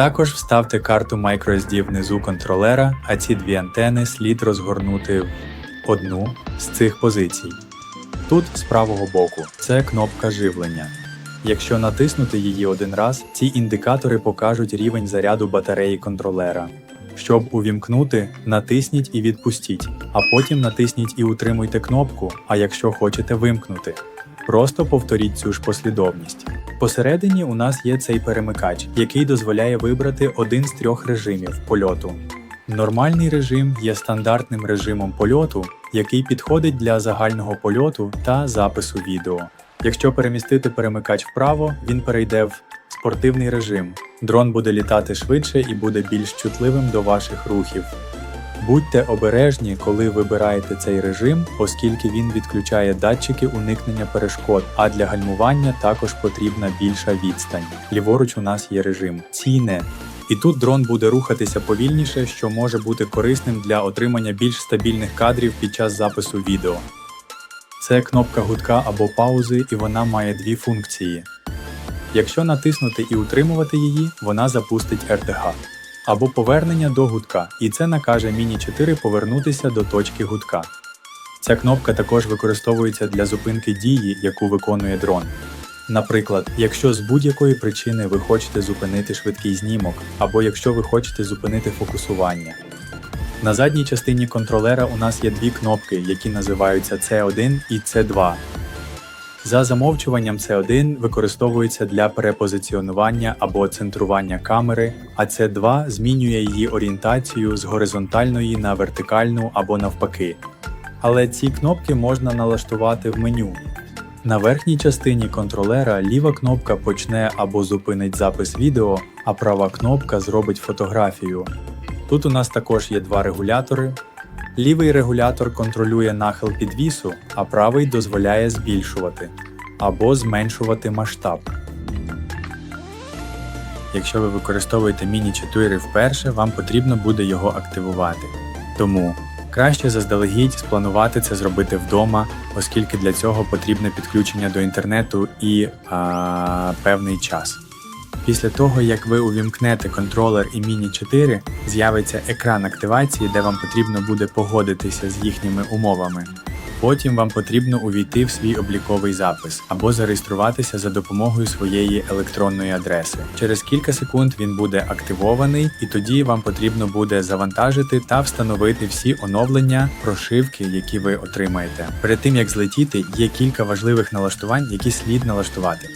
Також вставте карту microSD внизу контролера, а ці дві антени слід розгорнути в одну з цих позицій. Тут з правого боку це кнопка живлення. Якщо натиснути її один раз, ці індикатори покажуть рівень заряду батареї контролера. Щоб увімкнути, натисніть і відпустіть, а потім натисніть і утримуйте кнопку, а якщо хочете вимкнути. Просто повторіть цю ж послідовність. Посередині у нас є цей перемикач, який дозволяє вибрати один з трьох режимів польоту. Нормальний режим є стандартним режимом польоту, який підходить для загального польоту та запису відео. Якщо перемістити перемикач вправо, він перейде в спортивний режим. Дрон буде літати швидше і буде більш чутливим до ваших рухів. Будьте обережні, коли вибираєте цей режим, оскільки він відключає датчики уникнення перешкод, а для гальмування також потрібна більша відстань. Ліворуч у нас є режим ціне. І тут дрон буде рухатися повільніше, що може бути корисним для отримання більш стабільних кадрів під час запису відео. Це кнопка гудка або паузи, і вона має дві функції. Якщо натиснути і утримувати її, вона запустить RTH або повернення до гудка, і це накаже Міні 4 повернутися до точки гудка. Ця кнопка також використовується для зупинки дії, яку виконує дрон. Наприклад, якщо з будь-якої причини ви хочете зупинити швидкий знімок, або якщо ви хочете зупинити фокусування. На задній частині контролера у нас є дві кнопки, які називаються C1 і C2. За замовчуванням C1 використовується для перепозиціонування або центрування камери, а C2 змінює її орієнтацію з горизонтальної на вертикальну або навпаки. Але ці кнопки можна налаштувати в меню. На верхній частині контролера ліва кнопка почне або зупинить запис відео, а права кнопка зробить фотографію. Тут у нас також є два регулятори. Лівий регулятор контролює нахил підвісу, а правий дозволяє збільшувати або зменшувати масштаб. Якщо ви використовуєте Міні 4 вперше, вам потрібно буде його активувати. Тому краще заздалегідь спланувати це зробити вдома, оскільки для цього потрібне підключення до інтернету і а, певний час. Після того, як ви увімкнете контролер і Міні 4, з'явиться екран активації, де вам потрібно буде погодитися з їхніми умовами. Потім вам потрібно увійти в свій обліковий запис або зареєструватися за допомогою своєї електронної адреси. Через кілька секунд він буде активований, і тоді вам потрібно буде завантажити та встановити всі оновлення, прошивки, які ви отримаєте. Перед тим як злетіти, є кілька важливих налаштувань, які слід налаштувати.